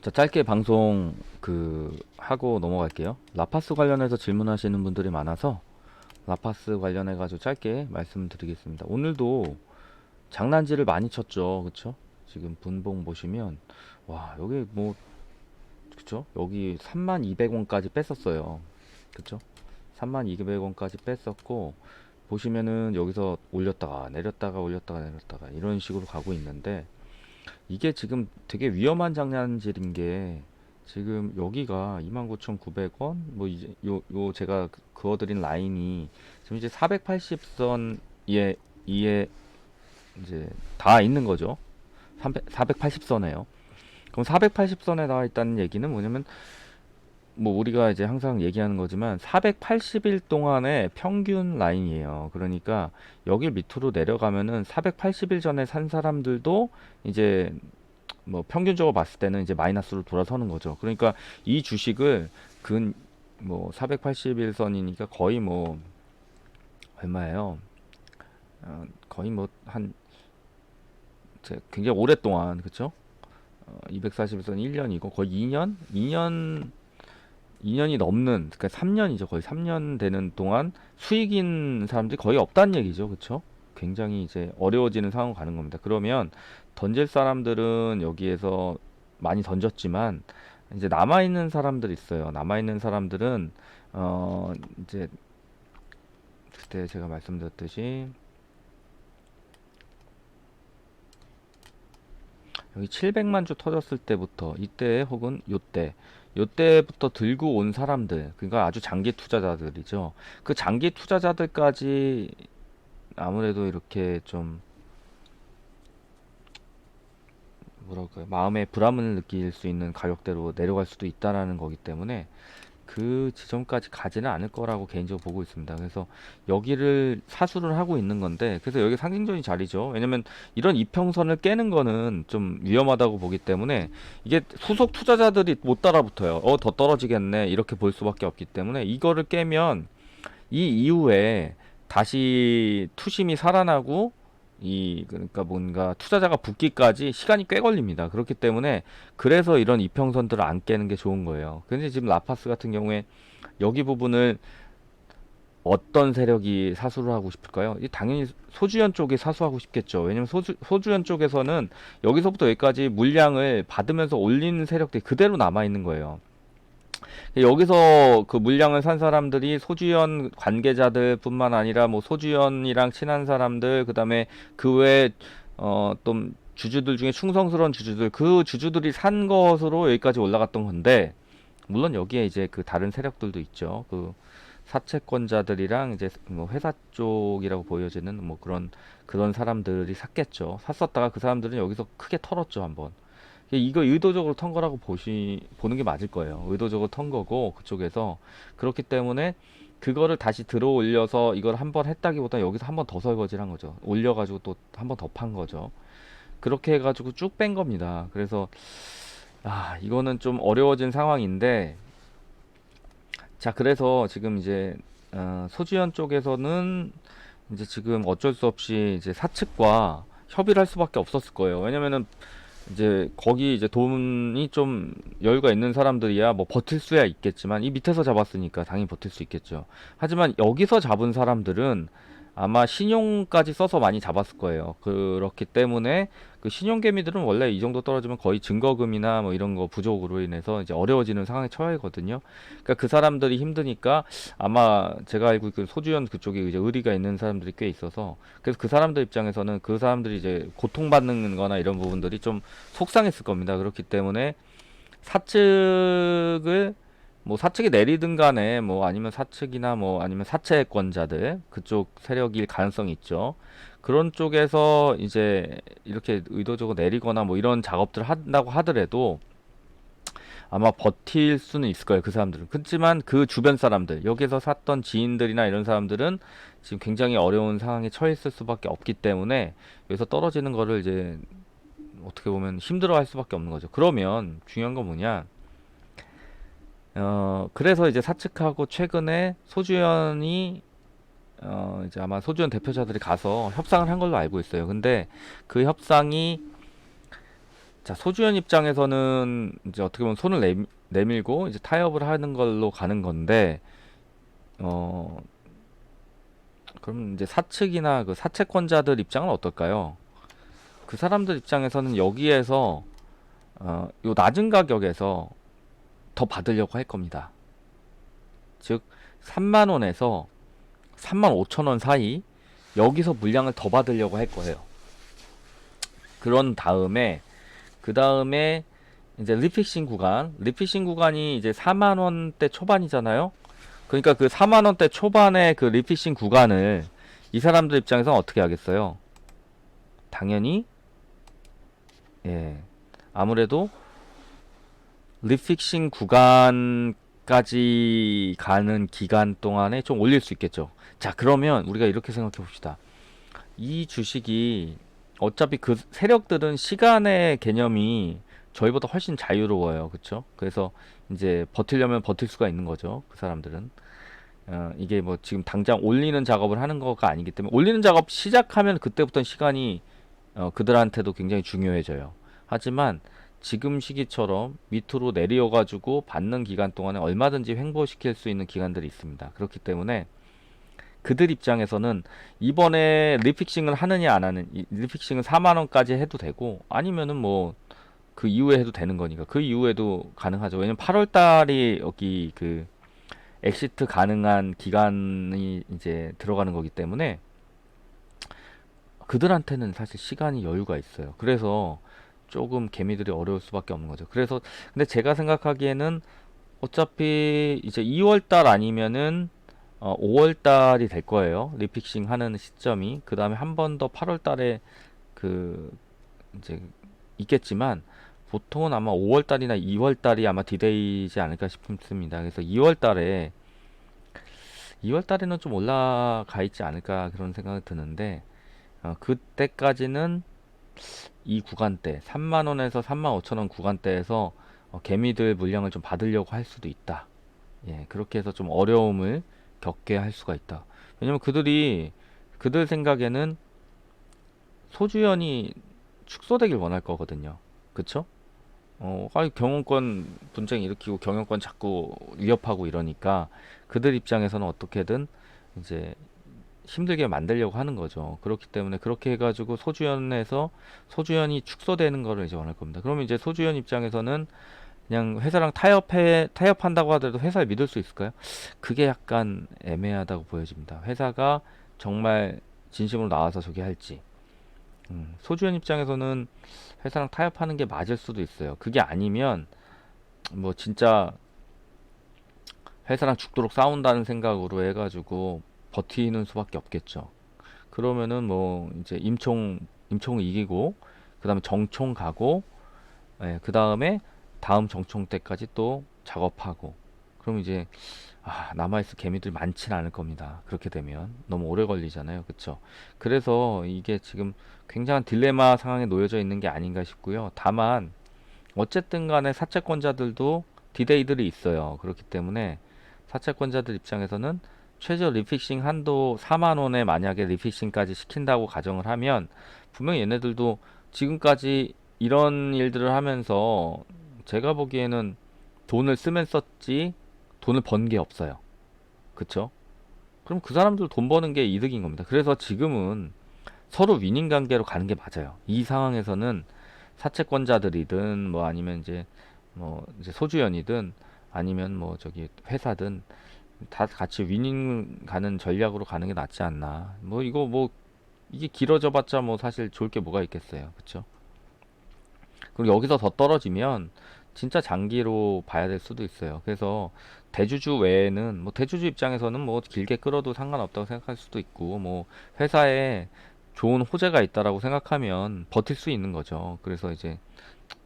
자, 짧게 방송 그 하고 넘어갈게요. 라파스 관련해서 질문하시는 분들이 많아서 라파스 관련해 가지고 짧게 말씀드리겠습니다. 오늘도 장난질을 많이 쳤죠. 그쵸? 지금 분봉 보시면 와, 여기 뭐 그쵸? 여기 3200원까지 뺐었어요. 그쵸? 3200원까지 뺐었고 보시면은 여기서 올렸다가 내렸다가 올렸다가 내렸다가 이런 식으로 가고 있는데 이게 지금 되게 위험한 장난질인 게 지금 여기가 29,900원 뭐 이제 요, 요 제가 그- 그어드린 라인이 지금 이제 480선 이에 이에 이제 다 있는 거죠. 480선에요. 그럼 480선에 나와 있다는 얘기는 뭐냐면 뭐 우리가 이제 항상 얘기하는 거지만 480일 동안의 평균 라인이에요. 그러니까 여길 밑으로 내려가면은 480일 전에 산 사람들도 이제 뭐 평균적으로 봤을 때는 이제 마이너스로 돌아서는 거죠. 그러니까 이 주식을 근 뭐 480일 선이니까 거의 뭐 얼마예요? 어, 거의 뭐 한 굉장히 오랫동안 그쵸? 어, 240일선 1년이고 거의 2년? 2년 2년이 넘는 그러니까 3년이죠. 거의 3년 되는 동안 수익인 사람들이 거의 없다는 얘기죠. 그쵸? 굉장히 이제 어려워지는 상황으로 가는 겁니다. 그러면 던질 사람들은 여기에서 많이 던졌지만 이제 남아 있는 사람들 있어요. 남아 있는 사람들은 어 이제 그때 제가 말씀드렸듯이 여기 700만 주 터졌을 때부터 이때 혹은 요때 요때부터 들고 온 사람들 그러니까 아주 장기 투자자들이죠. 그 장기 투자자들까지 아무래도 이렇게 좀 뭐랄까요 마음에 불안을 느낄 수 있는 가격대로 내려갈 수도 있다라는 거기 때문에 그 지점까지 가지는 않을 거라고 개인적으로 보고 있습니다. 그래서 여기를 사수를 하고 있는 건데 그래서 여기 상징적인 자리죠. 왜냐면 이런 이평선을 깨는 거는 좀 위험하다고 보기 때문에 이게 후속 투자자들이 못 따라붙어요. 어, 더 떨어지겠네. 이렇게 볼 수밖에 없기 때문에 이거를 깨면 이 이후에 다시 투심이 살아나고 이 그러니까 뭔가 투자자가 붙기까지 시간이 꽤 걸립니다. 그렇기 때문에 그래서 이런 이평선들을 안 깨는 게 좋은 거예요. 근데 지금 라파스 같은 경우에 여기 부분을 어떤 세력이 사수를 하고 싶을까요? 이 당연히 소주연 쪽이 사수하고 싶겠죠. 왜냐면 소주, 소주연 쪽에서는 여기서부터 여기까지 물량을 받으면서 올리는 세력들이 그대로 남아 있는 거예요. 여기서 그 물량을 산 사람들이 소주연 관계자들뿐만 아니라 뭐 소주연이랑 친한 사람들 그다음에 그 외에 어좀 주주들 중에 충성스러운 주주들 그 주주들이 산 것으로 여기까지 올라갔던 건데 물론 여기에 이제 그 다른 세력들도 있죠. 그 사채권자들이랑 이제 뭐 회사 쪽이라고 보여지는 뭐 그런 그런 사람들이 샀겠죠. 샀었다가 그 사람들은 여기서 크게 털었죠, 한번. 이거 의도적으로 턴 거라고 보시 보는 게 맞을 거예요. 의도적으로 턴 거고 그쪽에서 그렇기 때문에 그거를 다시 들어 올려서 이걸 한 번 했다기보다 여기서 한 번 더 설거지를 한 거죠. 올려가지고 또 한 번 더 판 거죠. 그렇게 해가지고 쭉 뺀 겁니다. 그래서 아 이거는 좀 어려워진 상황인데 자 그래서 지금 이제 어, 소지연 쪽에서는 이제 지금 어쩔 수 없이 이제 사측과 협의를 할 수밖에 없었을 거예요. 왜냐면은 이제 거기 이제 돈이 좀 여유가 있는 사람들이야 뭐 버틸 수야 있겠지만 이 밑에서 잡았으니까 당연히 버틸 수 있겠죠. 하지만 여기서 잡은 사람들은 아마 신용까지 써서 많이 잡았을 거예요. 그렇기 때문에 그 신용 개미들은 원래 이 정도 떨어지면 거의 증거금이나 뭐 이런 거 부족으로 인해서 이제 어려워지는 상황에 처하거든요. 그러니까 그 사람들이 힘드니까 아마 제가 알고 있는 소주연 그쪽에 이제 의리가 있는 사람들이 꽤 있어서 그래서 그 사람들 입장에서는 그 사람들이 이제 고통받는 거나 이런 부분들이 좀 속상했을 겁니다. 그렇기 때문에 사측을 뭐 사측이 내리든 간에 뭐 아니면 사측이나 뭐 아니면 사채권자들 그쪽 세력일 가능성이 있죠. 그런 쪽에서 이제 이렇게 의도적으로 내리거나 뭐 이런 작업들을 한다고 하더라도 아마 버틸 수는 있을 거예요. 그 사람들은. 그렇지만 그 주변 사람들, 여기서 샀던 지인들이나 이런 사람들은 지금 굉장히 어려운 상황에 처했을 수밖에 없기 때문에 여기서 떨어지는 거를 이제 어떻게 보면 힘들어 할 수밖에 없는 거죠. 그러면 중요한 건 뭐냐? 어, 그래서 이제 사측하고 최근에 소주연이 어, 이제 아마 소주연 대표자들이 가서 협상을 한 걸로 알고 있어요. 근데 그 협상이 자, 소주연 입장에서는 이제 어떻게 보면 손을 내, 내밀고 이제 타협을 하는 걸로 가는 건데, 어, 그럼 이제 사측이나 그 사채권자들 입장은 어떨까요? 그 사람들 입장에서는 여기에서 어, 요 낮은 가격에서 더 받으려고 할 겁니다. 즉 3만 원에서 3만 5천 원 사이 여기서 물량을 더 받으려고 할 거예요. 그런 다음에 그 다음에 이제 리픽싱 구간, 리픽싱 구간이 이제 4만 원대 초반이잖아요. 그러니까 그 4만 원대 초반의 그 리픽싱 구간을 이 사람들 입장에서는 어떻게 하겠어요? 당연히 예. 아무래도 리픽싱 구간까지 가는 기간 동안에 좀 올릴 수 있겠죠. 자, 그러면 우리가 이렇게 생각해 봅시다. 이 주식이 어차피 그 세력들은 시간의 개념이 저희보다 훨씬 자유로워요. 그쵸? 그래서 이제 버틸려면 버틸 수가 있는 거죠. 그 사람들은. 어, 이게 뭐 지금 당장 올리는 작업을 하는 거가 아니기 때문에 올리는 작업 시작하면 그때부터 시간이 어, 그들한테도 굉장히 중요해져요. 하지만 지금 시기처럼 밑으로 내려가지고 받는 기간 동안에 얼마든지 횡보시킬 수 있는 기간들이 있습니다. 그렇기 때문에 그들 입장에서는 이번에 리픽싱을 하느냐 안 하는 이 리픽싱은 4만 원까지 해도 되고 아니면은 뭐 그 이후에 해도 되는 거니까 그 이후에도 가능하죠. 왜냐면 8월 달이 여기 그 엑시트 가능한 기간이 이제 들어가는 거기 때문에 그들한테는 사실 시간이 여유가 있어요. 그래서 조금 개미들이 어려울 수밖에 없는 거죠. 그래서 근데 제가 생각하기에는 어차피 이제 2월 달 아니면은 어, 5월 달이 될 거예요. 리픽싱 하는 시점이. 그 다음에 한 번 더 8월 달에 그 이제 있겠지만 보통은 아마 5월 달이나 2월 달이 아마 디데이지 않을까 싶습니다. 그래서 2월 달에 2월 달에는 좀 올라가 있지 않을까 그런 생각이 드는데 어, 그때까지는 이 구간대 3만 원에서 3만 5천 원 구간대에서 어, 개미들 물량을 좀 받으려고 할 수도 있다. 예, 그렇게 해서 좀 어려움을 겪게 할 수가 있다. 왜냐면 그들이 그들 생각에는 소주연이 축소되길 원할 거거든요. 그쵸? 어, 아니 경영권 분쟁 일으키고 경영권 자꾸 위협하고 이러니까 그들 입장에서는 어떻게든 이제 힘들게 만들려고 하는 거죠. 그렇기 때문에 그렇게 해가지고 소주연에서 소주연이 축소되는 거를 이제 원할 겁니다. 그러면 이제 소주연 입장에서는 그냥 회사랑 타협해 타협한다고 하더라도 회사를 믿을 수 있을까요? 그게 약간 애매하다고 보여집니다. 회사가 정말 진심으로 나와서 저기 할지. 음, 소주연 입장에서는 회사랑 타협하는 게 맞을 수도 있어요. 그게 아니면 뭐 진짜 회사랑 죽도록 싸운다는 생각으로 해가지고 버티는 수밖에 없겠죠. 그러면은 뭐 이제 임총 임총 이기고 그다음에 정총 가고 예, 그다음에 다음 정총 때까지 또 작업하고 그럼 이제 아, 남아있을 개미들 많지는 않을 겁니다. 그렇게 되면 너무 오래 걸리잖아요. 그쵸? 그래서 이게 지금 굉장한 딜레마 상황에 놓여져 있는 게 아닌가 싶고요. 다만 어쨌든 간에 사채권자들도 디데이들이 있어요. 그렇기 때문에 사채권자들 입장에서는 최저 리픽싱 한도 4만 원에 만약에 리픽싱까지 시킨다고 가정을 하면 분명히 얘네들도 지금까지 이런 일들을 하면서 제가 보기에는 돈을 쓰면 썼지 돈을 번 게 없어요. 그쵸? 그럼 그 사람들 돈 버는 게 이득인 겁니다. 그래서 지금은 서로 위닝 관계로 가는 게 맞아요. 이 상황에서는 사채권자들이든 뭐 아니면 이제 뭐 이제 소주연이든 아니면 뭐 저기 회사든 다 같이 위닝 가는 전략으로 가는 게 낫지 않나. 뭐 이거 뭐 이게 길어져 봤자 뭐 사실 좋을 게 뭐가 있겠어요. 그쵸? 그리고 여기서 더 떨어지면 진짜 장기로 봐야 될 수도 있어요. 그래서 대주주 외에는 뭐 대주주 입장에서는 뭐 길게 끌어도 상관없다고 생각할 수도 있고 뭐 회사에 좋은 호재가 있다라고 생각하면 버틸 수 있는 거죠. 그래서 이제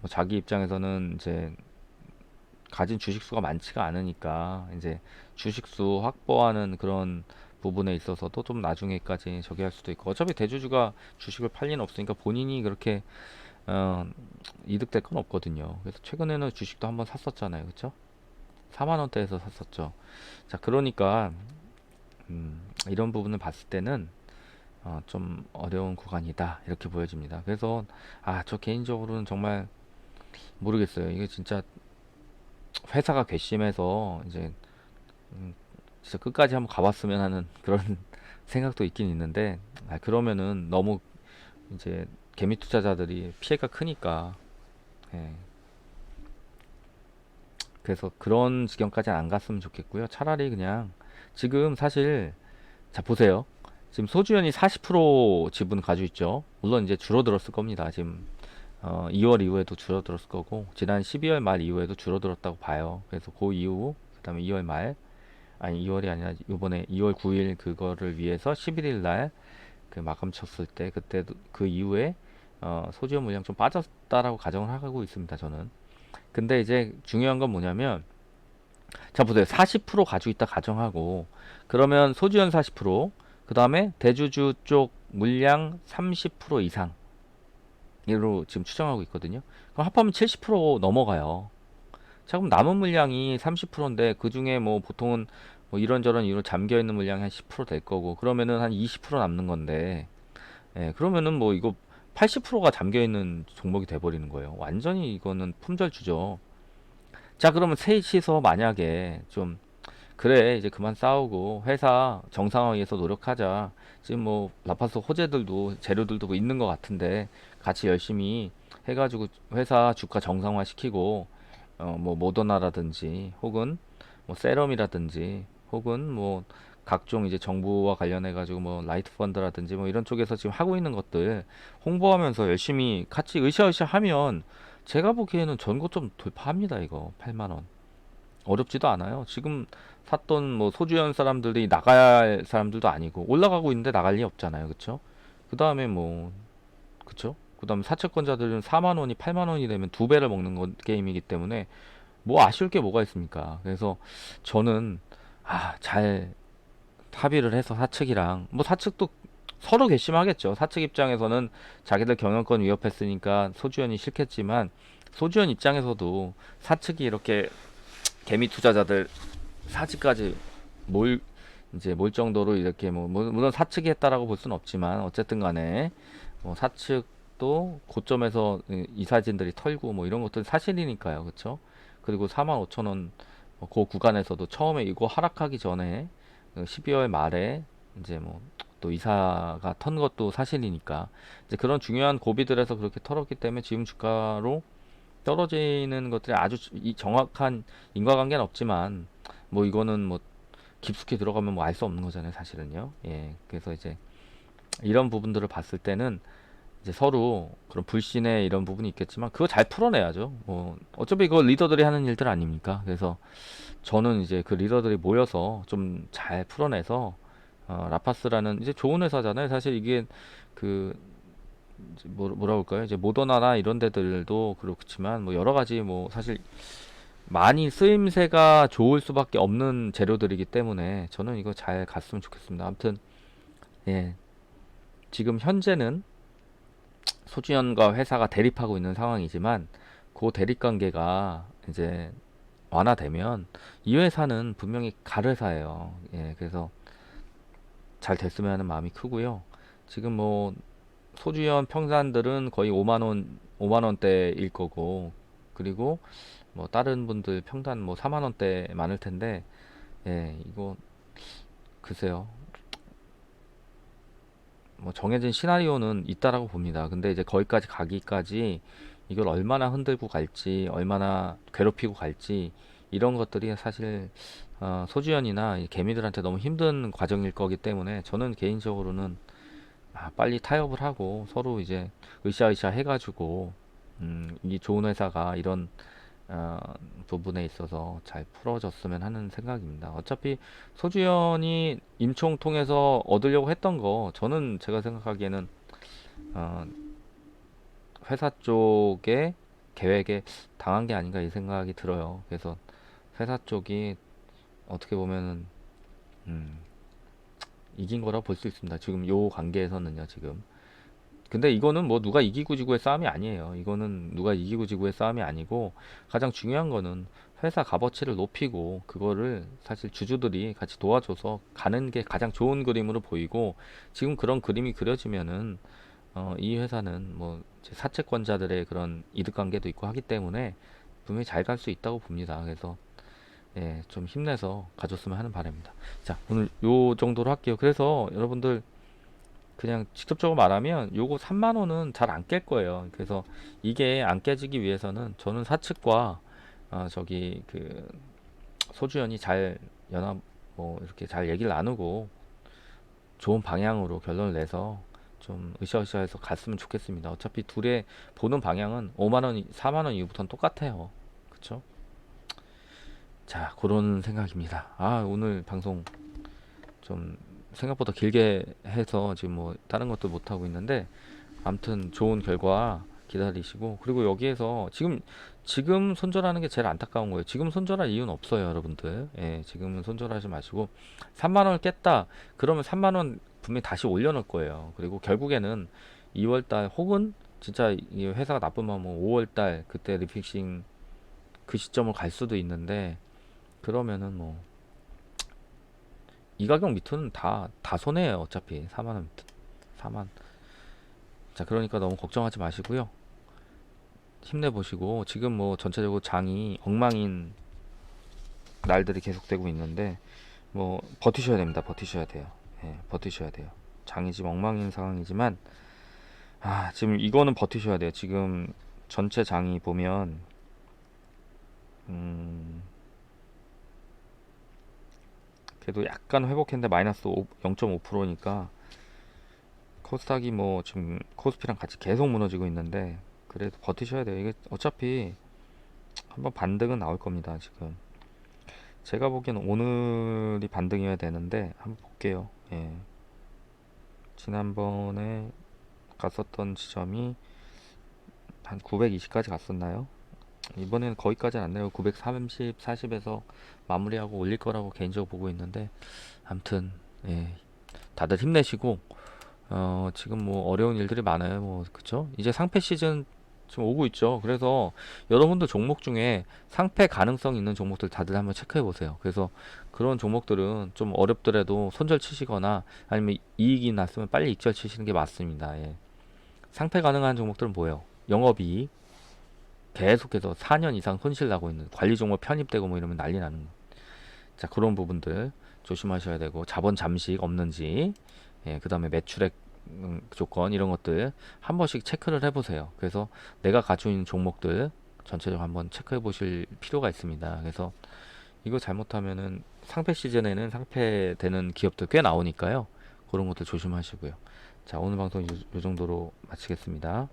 뭐 자기 입장에서는 이제 가진 주식수가 많지가 않으니까 이제 주식수 확보하는 그런 부분에 있어서도 좀 나중에까지 저기 할 수도 있고 어차피 대주주가 주식을 팔 리는 없으니까 본인이 그렇게 어, 이득될 건 없거든요. 그래서 최근에는 주식도 한번 샀었잖아요. 그쵸? 4만 원대에서 샀었죠. 자, 그러니까 음, 이런 부분을 봤을 때는 어, 좀 어려운 구간이다 이렇게 보여집니다. 그래서 아, 저 개인적으로는 정말 모르겠어요. 이게 진짜 회사가 괘씸해서 이제 음, 진짜 끝까지 한번 가봤으면 하는 그런 생각도 있긴 있는데 아, 그러면은 너무 이제 개미 투자자들이 피해가 크니까 예. 그래서 그런 지경까지는 안 갔으면 좋겠고요. 차라리 그냥 지금 사실 자 보세요. 지금 소주연이 40% 지분 가지고 있죠. 물론 이제 줄어들었을 겁니다. 지금 어, 2월 이후에도 줄어들었을 거고 지난 12월 말 이후에도 줄어들었다고 봐요. 그래서 그 이후 그다음에 2월 말 아니 2월이 아니라 요번에 2월 9일 그거를 위해서 11일 날 그 마감 쳤을 때 그때도 그 이후에 어, 소주연 물량 좀 빠졌다라고 가정을 하고 있습니다. 저는. 근데 이제 중요한 건 뭐냐면 자 보세요. 40% 가지고 있다 가정하고 그러면 소주연 40%, 그 다음에 대주주 쪽 물량 30% 이상 으 로 지금 추정하고 있거든요. 그럼 합하면 70% 넘어가요. 자 그럼 남은 물량이 30%인데 그 중에 뭐 보통은 뭐 이런저런 이유로 잠겨 있는 물량이 한 10%될 거고 그러면은 한 20% 남는 건데 예, 그러면은 뭐 이거 80%가 잠겨 있는 종목이 돼 버리는 거예요. 완전히 이거는 품절주죠. 자 그러면 셋이서 만약에 좀 그래 이제 그만 싸우고 회사 정상화 위해서 노력하자. 지금 뭐 라파스 호재들도 재료들도 뭐 있는 것 같은데 같이 열심히 해가지고 회사 주가 정상화 시키고 어 뭐 모더나라든지 혹은 뭐 세럼이라든지 혹은 뭐 각종 이제 정부와 관련해 가지고 뭐 라이트 펀드라든지 뭐 이런 쪽에서 지금 하고 있는 것들 홍보하면서 열심히 같이 으쌰으쌰 하면 제가 보기에는 전고점 돌파합니다 이거. 8만 원 어렵지도 않아요. 지금 샀던 뭐 소주연 사람들이 나가야 할 사람들도 아니고 올라가고 있는데 나갈 리 없잖아요. 그쵸? 그 다음에 뭐 그쵸? 그 다음에 사채권자들은 4만 원이 8만 원이 되면 두 배를 먹는 건 게임이기 때문에 뭐 아쉬울 게 뭐가 있습니까? 그래서 저는 아 잘 합의를 해서 사측이랑 뭐 사측도 서로 괘씸하겠죠. 사측 입장에서는 자기들 경영권 위협했으니까 소주연이 싫겠지만 소주연 입장에서도 사측이 이렇게 개미 투자자들 사직까지 몰 이제 몰 정도로 이렇게 뭐 물- 물론 사측이 했다라고 볼 수는 없지만 어쨌든 간에 뭐 사측도 고점에서 이- 이사진들이 털고 뭐 이런 것들 사실이니까요. 그렇죠? 그리고 4만 5천 원, 뭐그 구간에서도 처음에 이거 하락하기 전에 12월 말에 이제 뭐 또 이사가 턴 것도 사실이니까 이제 그런 중요한 고비들에서 그렇게 털었기 때문에 지금 주가로 떨어지는 것들이 아주 이 정확한 인과관계는 없지만 뭐 이거는 뭐 깊숙이 들어가면 뭐 알 수 없는 거잖아요, 사실은요. 예. 그래서 이제 이런 부분들을 봤을 때는 이제 서로 그런 불신의 이런 부분이 있겠지만 그거 잘 풀어내야죠. 뭐 어차피 이거 리더들이 하는 일들 아닙니까? 그래서 저는 이제 그 리더들이 모여서 좀 잘 풀어내서 어, 라파스라는 이제 좋은 회사잖아요. 사실 이게 그 뭐, 뭐라 그럴까요? 이제 모더나나 이런 데들도 그렇지만 뭐 여러 가지 뭐 사실 많이 쓰임새가 좋을 수밖에 없는 재료들이기 때문에 저는 이거 잘 갔으면 좋겠습니다. 아무튼 예. 지금 현재는 소주연과 회사가 대립하고 있는 상황이지만 그 대립 관계가 이제 완화되면 이 회사는 분명히 갈 회사예요. 예, 그래서 잘 됐으면 하는 마음이 크고요. 지금 뭐 소주연 평산들은 거의 5만 원, 5만 원대일 거고 그리고 뭐 다른 분들 평단 뭐 4만 원대 많을 텐데 예, 이거 글쎄요. 뭐 정해진 시나리오는 있다라고 봅니다. 근데 이제 거기까지 가기까지 이걸 얼마나 흔들고 갈지, 얼마나 괴롭히고 갈지 이런 것들이 사실 어, 소주연이나 이 개미들한테 너무 힘든 과정일 거기 때문에 저는 개인적으로는 아, 빨리 타협을 하고 서로 이제 으쌰으쌰 해가지고 음, 이 좋은 회사가 이런 어, 부분에 있어서 잘 풀어졌으면 하는 생각입니다. 어차피 소주연이 임총 통해서 얻으려고 했던 거 저는 제가 생각하기에는 어, 회사 쪽의 계획에 당한 게 아닌가 이 생각이 들어요. 그래서 회사 쪽이 어떻게 보면은 음, 이긴 거라 볼 수 있습니다. 지금 요 관계에서는요, 지금. 근데 이거는 뭐 누가 이기고 지고의 싸움이 아니에요. 이거는 누가 이기고 지고의 싸움이 아니고 가장 중요한 거는 회사 값어치를 높이고 그거를 사실 주주들이 같이 도와줘서 가는 게 가장 좋은 그림으로 보이고 지금 그런 그림이 그려지면은 어, 이 회사는 뭐 사채권자들의 그런 이득 관계도 있고 하기 때문에 분명히 잘 갈 수 있다고 봅니다. 그래서 예, 좀 힘내서 가졌으면 하는 바람입니다. 자, 오늘 요 정도로 할게요. 그래서 여러분들 그냥 직접적으로 말하면 요거 3만 원은 잘 안 깰 거예요. 그래서 이게 안 깨지기 위해서는 저는 사측과 어, 저기 그 소주연이 잘 연합 뭐 이렇게 잘 얘기를 나누고 좋은 방향으로 결론을 내서 좀 으쌰으쌰해서 갔으면 좋겠습니다. 어차피 둘의 보는 방향은 5만 원, 4만 원 이후부터는 똑같아요. 그쵸? 자, 그런 생각입니다. 아, 오늘 방송 좀 생각보다 길게 해서 지금 뭐 다른 것도 못 하고 있는데 아무튼 좋은 결과 기다리시고 그리고 여기에서 지금 지금 손절하는 게 제일 안타까운 거예요. 지금 손절할 이유는 없어요, 여러분들. 예, 지금은 손절하지 마시고 3만 원을 깼다. 그러면 3만 원 분명히 다시 올려 놓을 거예요. 그리고 결국에는 2월 달 혹은 진짜 이 회사가 나쁘면 뭐 5월 달 그때 리픽싱 그 시점을 갈 수도 있는데 그러면은 뭐 이 가격 밑은 다, 다 손해예요. 어차피 4만 원, 4만. 자, 그러니까 너무 걱정하지 마시고요. 힘내보시고 지금 뭐 전체적으로 장이 엉망인 날들이 계속되고 있는데 뭐 버티셔야 됩니다. 버티셔야 돼요. 예, 버티셔야 돼요. 장이 지금 엉망인 상황이지만 아, 지금 이거는 버티셔야 돼요. 지금 전체 장이 보면 음, 그래도 약간 회복했는데 마이너스 0.5%니까 코스닥이 뭐 지금 코스피랑 같이 계속 무너지고 있는데 그래도 버티셔야 돼요. 이게 어차피 한번 반등은 나올 겁니다. 지금 제가 보기에는 오늘이 반등이어야 되는데 한번 볼게요. 예. 지난번에 갔었던 지점이 한 920까지 갔었나요? 이번에는 거기까지는 안 내려고 930, 40에서 마무리하고 올릴 거라고 개인적으로 보고 있는데 아무튼 예. 다들 힘내시고 어, 지금 뭐 어려운 일들이 많아요. 뭐 그쵸? 이제 상패 시즌 지금 오고 있죠. 그래서 여러분들 종목 중에 상패 가능성 있는 종목들 다들 한번 체크해 보세요. 그래서 그런 종목들은 좀 어렵더라도 손절 치시거나 아니면 이익이 났으면 빨리 익절 치시는 게 맞습니다. 예. 상패 가능한 종목들은 뭐예요? 영업이익 계속해서 4년 이상 손실 나고 있는 관리 종목 편입되고 뭐 이러면 난리 나는 거. 자 그런 부분들 조심하셔야 되고 자본 잠식 없는지 예, 그 다음에 매출액 음, 조건 이런 것들 한 번씩 체크를 해보세요. 그래서 내가 가지고 있는 종목들 전체적으로 한번 체크해 보실 필요가 있습니다. 그래서 이거 잘못하면은 상패 시즌에는 상패되는 기업들 꽤 나오니까요. 그런 것들 조심하시고요. 자 오늘 방송 이, 이 정도로 마치겠습니다.